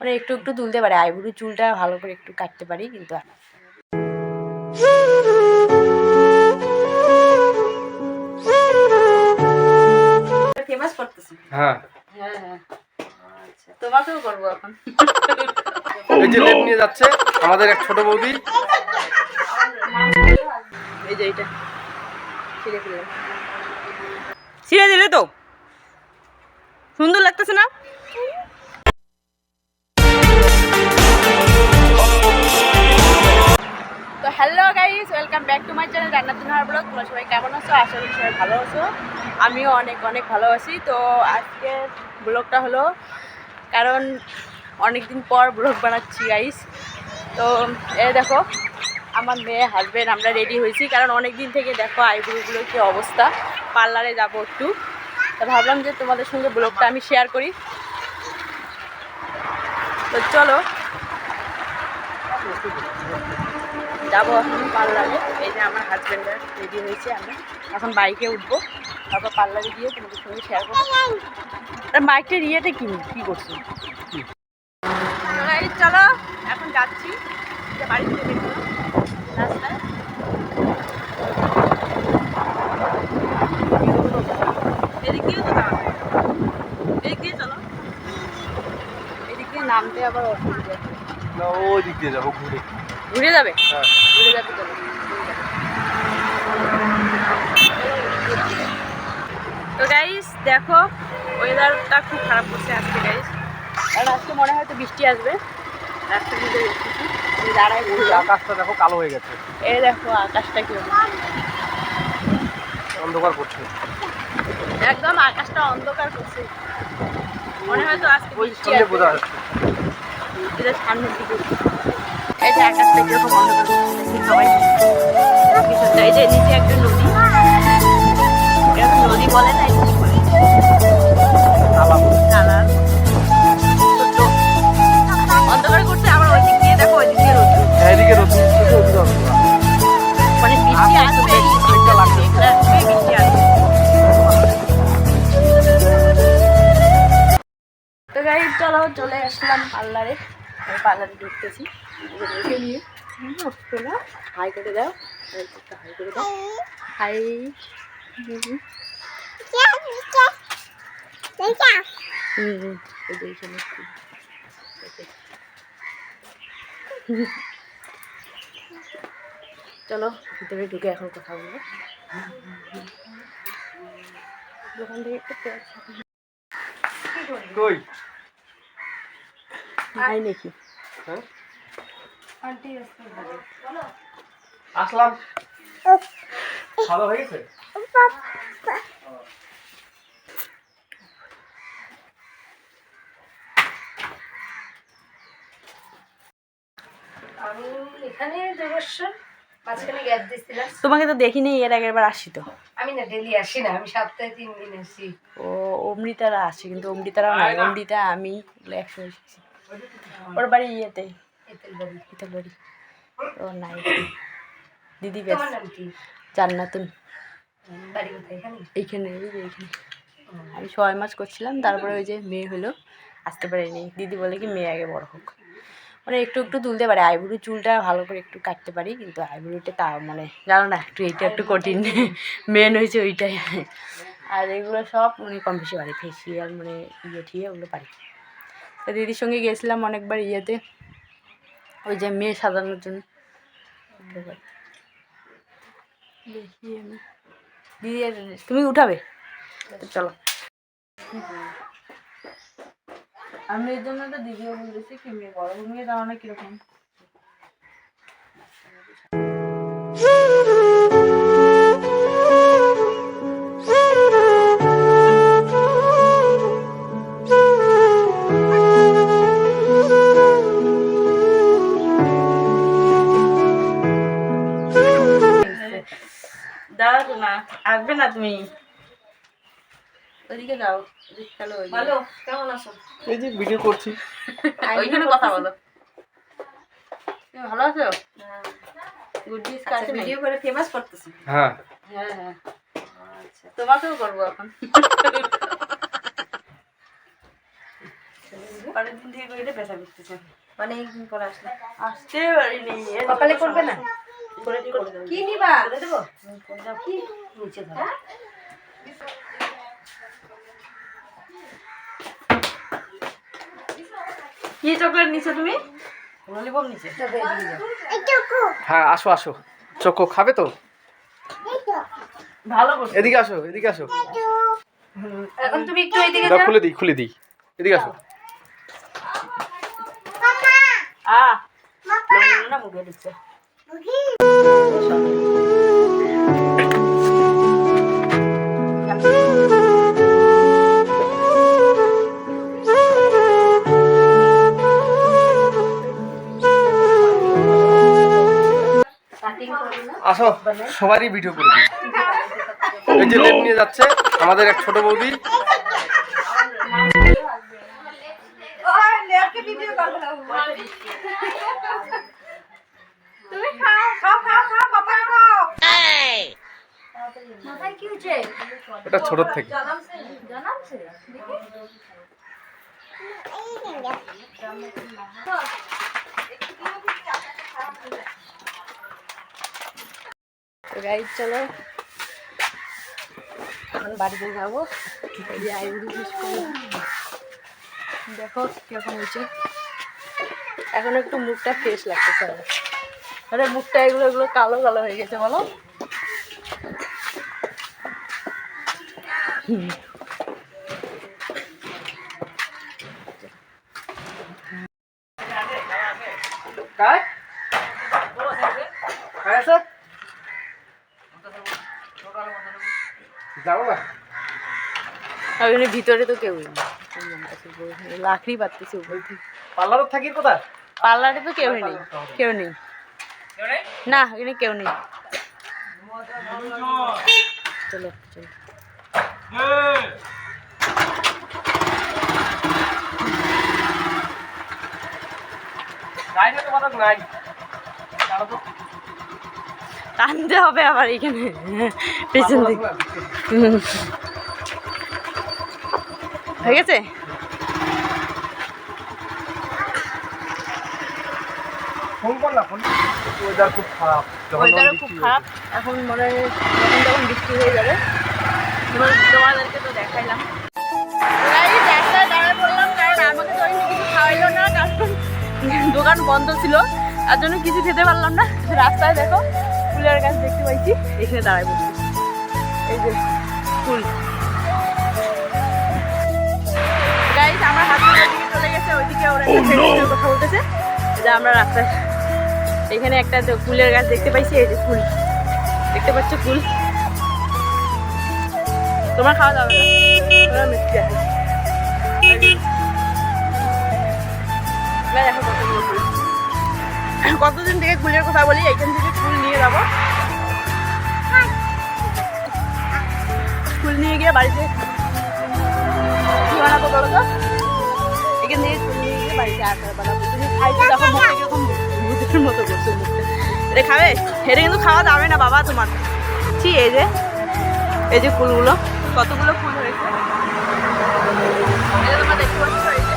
মানে একটু একটু তুলতে পারি। আইবুড়ো চুলটা ভালো করে একটু কাটতে পারি কিন্তু ফেমাস করতেছি। হ্যাঁ। হ্যাঁ হ্যাঁ। আচ্ছা তোমাকেও করব এখন। এই যে লেপ নিয়ে যাচ্ছে আমাদের এক ছোট বৌদি। এই যে ছিঁড়ে ছিঁড়ে দিলে তো। সুন্দর লাগতেছে না? তো hello guys welcome back to my channel রান্নার দিন ব্লগ তোমরা সবাই কেমন আছো? আশা করি সবাই ভালো আছো। আমিও অনেক অনেক ভালো আছি। তো আজকের ব্লগটা হলো, কারণ অনেক দিন পর ব্লগ বানাচ্ছি গাইস তো এ দেখো, আমার মেয়ে হাজবেন্ড আমরা রেডি হয়েছি। কারণ অনেক দিন থেকে দেখো আইব্রোগুলোর কী অবস্থা। পার্লারে যাব একটু। তো ভাবলাম যে তোমাদের সঙ্গে ব্লগটা আমি শেয়ার করি। তো চলো যাব এখন পার্লারে। এই যে আমার হাজব্যান্ডরা রেডি হয়েছে আমরা। এখন বাইকে উঠবো। তারপর পার্লারে গিয়ে তোমাদের সঙ্গে শেয়ার করব। বাইকটার ইয়েটা কিনি কী করছি? চলো, এখন যাচ্ছি। যে বাড়ি থেকে বেরোলাম রাস্তায়। এদিক দিয়েও তো যাওয়া এদিক দিয়ে চলো। এদিক দিয়ে নামতে আবার অসুবিধা। না ওই যাব, ঘুরে। ঘুরে যাবে? হ্যাঁ। ঘুরে যাবে তো। গাইস দেখো ওয়েদারটা খুব খারাপ করছে আজকে গাইস কারণ আজকে মনে হয় তো বৃষ্টি আসবে। দাঁড়াই ওই ঘুরলাম আকাশটা দেখো কালো হয়ে গেছে। এই দেখো আকাশটা কি অন্ধকার করছে। একদম আকাশটা অন্ধকার করছে। মনে হয় তো আজকে বৃষ্টি আসবে। সামনের দিকে। যে আকাশটা কীরকম অন্ধকার সবাই পিছনটা এই যে নিচে একটা নদী। নদী বলে না কি বলে নালা অন্ধকার করছে আবার ওই দিক দিয়ে দেখো ওই দিক দিয়ে রোদ হ্যাঁ এদিকে রসুন মানে বৃষ্টি আসবে। এখানে বৃষ্টি আসবে। তো গাড়ি চলো চলে আসলাম পার্লারে। পার্লারে ঢুকতেছি। হাই করে দাও হাই করে দাও হাই। চলো ভিতরে ঢুকে এখন কথা বলব। দোকান থেকে একটু কই? ভাই নাকি? হ্যাঁ? আসলাম। ভালো হয়ে গেছে? আমি এখানে দুই বছর মাঝখানে গ্যাস দিয়েছিলাম। তোমাকে তো দেখিনি এর আগের বার আসি তো। আমি না ডেলি আসি না আমি সপ্তাহে তিন দিন আসি। ও অমৃতারা আসে কিন্তু অমৃতারা নাই। অমৃতা আমি এসেছি। ওর বাড়ি ইয়েতে। ও নাই। দিদি জান্নাতুন এইখানে আমি ছয় মাস করছিলাম তারপরে ওই যে মেয়ে হলো আসতে পারিনি। দিদি বলে কি মেয়ে আগে বড় হোক। মানে একটু একটু তুলতে পারে। আইবুড়ো চুলটা ভালো করে একটু কাটতে পারি কিন্তু আইবুড়োটা তা মানে জানো না একটু এইটা একটু কঠিন। মেন হয়েছে ওইটাই। আর এগুলো সব মানে কম বেশি পারি ফেসিয়াল মানে ইয়ে ঠিয়ে ওগুলো পারি। তো দিদির সঙ্গে গেছিলাম অনেকবার ইয়েতে। ওই যে মেয়ে সাজানোর জন্য। দেখি আমি তুমি উঠাবে? চলো। আমি এর জন্য একটা দিদিও বলেছি, কি মেয়ে বড়? মেয়ে দাও না কীরকম না তুমি? ওদিকে যাও ভালো কেমন আছো? এই যে ভিডিও করছি। ওইখানে কথা বলো। ভালো আছো? গুড ডিস কাছে ভিডিও করে ফেমাস করতেছি। হ্যাঁ। হ্যাঁ হ্যাঁ। আচ্ছা তোমাকেও করব এখন। অনেকদিন থেকে করে পেশা করতেছে অনেকদিন পর আসলে। আসতে পারিনি। সকালে করবে না। কি নিবা? করে দেবো? কি? নিচে ধরো কি চকলেট নিছো তুমি? ললিপপ নিচে। হ্যাঁ আসো আসো। চোখো খাবে তো? ভালো এদিকে আসো এদিকে আসো। এখন তুমি একটু এদিকে যাও। খুলে দিই খুলে দিই। এদিকে আসো। আ না মুখে দিচ্ছে। আসো সবারই ভিডিও করে দিই। এই যে লেপ নিয়ে যাচ্ছে আমাদের এক ছোট বৌদি। এটা ছোট থেকে। তো গাইড চলো। এখন বাড়িতে যাব। এই যে আইবুড়ি দেখো কীরকম হয়েছে। এখন একটু মুখটা ফ্রেশ লাগতেছে আমার। আরে মুখটা এগুলো এগুলো কালো কালো হয়ে গেছে, বলো। হুম। আর ওখানে ভিতরে তো কেউ নেই। লাকড়ি পাততেছে উপর থেকে পার্লার থাকি কোথায়? পার্লারে তো কেউ নেই। কেউ নেই? না এখানে কেউ নেই। চলো চলো। নাই। তোমার নাই টানতে হবে আবার এখানে। পেছন দিকে। হয়ে গেছে? ওয়েদার খুব খারাপ এখন মনে হয় যখন বৃষ্টি হয়ে যাবে। এবার তোমাদেরকে তো দেখাইলাম। রাস্তায় দাঁড়ায় পড়লাম কারণ আমাকে তো কিছু খাওয়াইলো না কারণ দোকান বন্ধ ছিল। তার জন্য কিছু খেতে পারলাম না। রাস্তায় দেখো। ফুলের গাছ দেখতে পাইছি। এখানে দাঁড়ায় পড়ছি এই যে ফুল। আমার চলে গেছে ওইদিকে ওরা সাথে কথা বলতেছে। যে আমরা রাস্তায় এখানে একটা ফুলের গাছ দেখতে পাইছি এই যে ফুল। দেখতে পাচ্ছ ফুল? তোমার খাওয়া দাওয়া না তোমার মিষ্টি আছে। দেখো ফুল। কতদিন থেকে ফুলের কথা বলি এইখান থেকে ফুল নিয়ে যাব। ফুল নিয়ে গিয়ে বাড়িতে কি বানাবো বলো এখান থেকে ফুল নিয়ে গিয়ে বাড়িতে তুমি খাইতে দেখো মতো এটা খাবে? এটা কিন্তু খাওয়া যাবে না বাবা তোমার। ছি, এই যে এই যে ফুলগুলো কতগুলো ফুল হয়েছে? যে তোমরা দেখতে পাচ্ছ, এই যে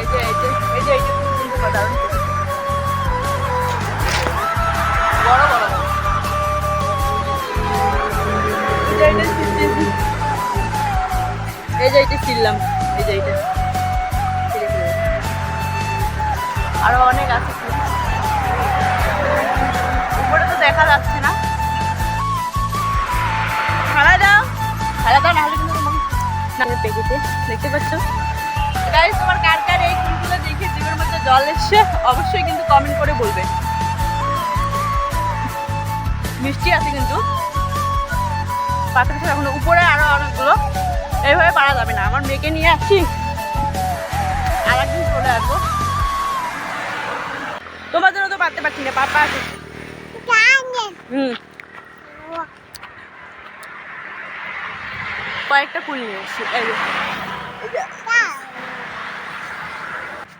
এই যে এই যে এই যে ফুল কিন্তু এই যে এইটা ছিললাম এই যে এইটা আরও অনেক আছে। উপরে তো দেখা যাচ্ছে না। খাড়া দাও। খাড়া দাও, নাহলে কিন্তু তোমার না পেকেছে দেখতে পাচ্ছ? গাইস তোমার কার কার এই ফুলগুলো দেখে জীবের মধ্যে জল এসছে, অবশ্যই কিন্তু কমেন্ট করে বলবে। মিষ্টি আছে কিন্তু। পাতা এখন উপরে আরও অনেকগুলো। এইভাবে পারা যাবে না। আমার মেয়েকে নিয়ে আসছি। আর একদিন চলে আসব। তোমার তো পারতে পারছি না, পাপা আছে। কয়েকটা ফুল নিয়ে এসছি।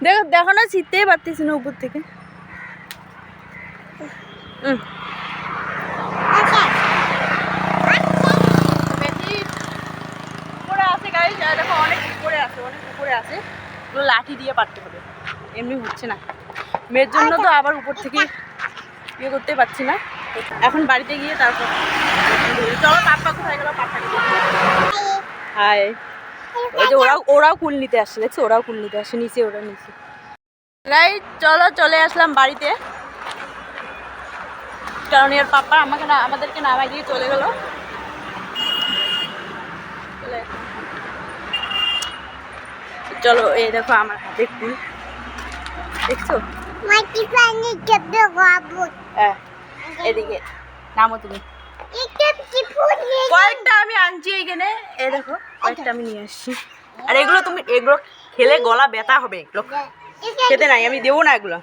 দেখো দেখো না, ছিটতেই পারতেছি না উপর থেকে হুম। বেশি উপরে আছে গাড়ি দেখো অনেক উপরে আছে অনেক উপরে আছে এগুলো লাঠি দিয়ে পারতে হবে। এমনি হচ্ছে না। মেয়ের জন্য তো আবার উপর থেকে ইয়ে করতে পারছি না। এখন বাড়িতে গিয়ে তারপর চলো পাপ্পা কোথায় গেল পাপ্পাকে ওই যে ওরাও ওরাও কুল নিতে আসছে দেখছ? ওরাও কুল নিতে আসছে নিচে ওরা নিচে। গাই চলো, চলে আসলাম বাড়িতে। কারণ এর পাপ্পা আমাকে না, আমাদেরকে নামাই দিয়ে চলে গেল। চলে চলো এই দেখো আমার হাতে ফুল দেখছ? হ্যাঁ এদিকে। নামো তুমি। কি কয়েকটা আমি আনছি এইখানে। এই দেখো কয়েকটা আমি নিয়ে আসছি। আর এগুলো তুমি এগুলো খেলে গলা ব্যথা হবে এগুলো খেতে নাই আমি দেবো না এগুলো।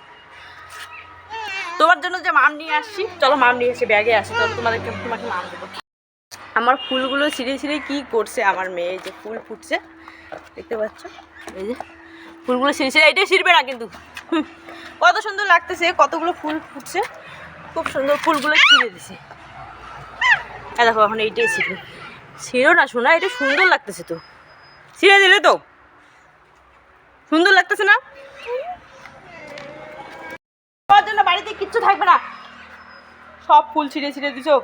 তোমার জন্য যে মাম নিয়ে আসছি চলো মাম নিয়ে এসে ব্যাগে আসি চলো তোমাদেরকে তোমাকে মাম দেবো। আমার ফুলগুলো ছিঁড়ে ছিঁড়ে কি করছে আমার মেয়ে যে ফুল ফুটছে, দেখতে পাচ্ছ? এই যে ফুলগুলো ছিঁড়ে ছিঁড়ে এটাই ছিঁড়বে না কিন্তু। কত সুন্দর লাগতেছে, কতগুলো ফুল ফুটছে। খুব সুন্দর ফুলগুলো ছিঁড়ে দিছে। হ্যাঁ দেখো, এখন এইটাই ছিঁড়বে। ছিঁড়ো না শোনা এটা সুন্দর লাগতেছে তো। ছিঁড়ে দিলে তো। সুন্দর লাগতেছে না? জন্য বাড়িতে কিচ্ছু থাকবে না। সব ফুল ছিঁড়ে ছিঁড়ে দিছো।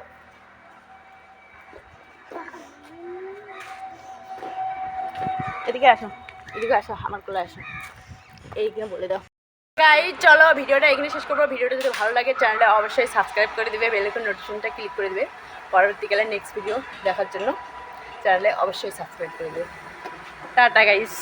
এদিকে আসো এদিকে আসো, আমার কোলে আসো। এইখানে বলে দাও। গাই চলো, ভিডিওটা এখানে শেষ করব। ভিডিওটা যদি ভালো লাগে চ্যানেলটা অবশ্যই সাবস্ক্রাইব করে দিবে বেলেকন নোটিফিকেশনটা ক্লিক করে দিবে। পরবর্তীকালে নেক্সট ভিডিও দেখার জন্য চ্যানেলে অবশ্যই সাবস্ক্রাইব করে দেবে। Tata guys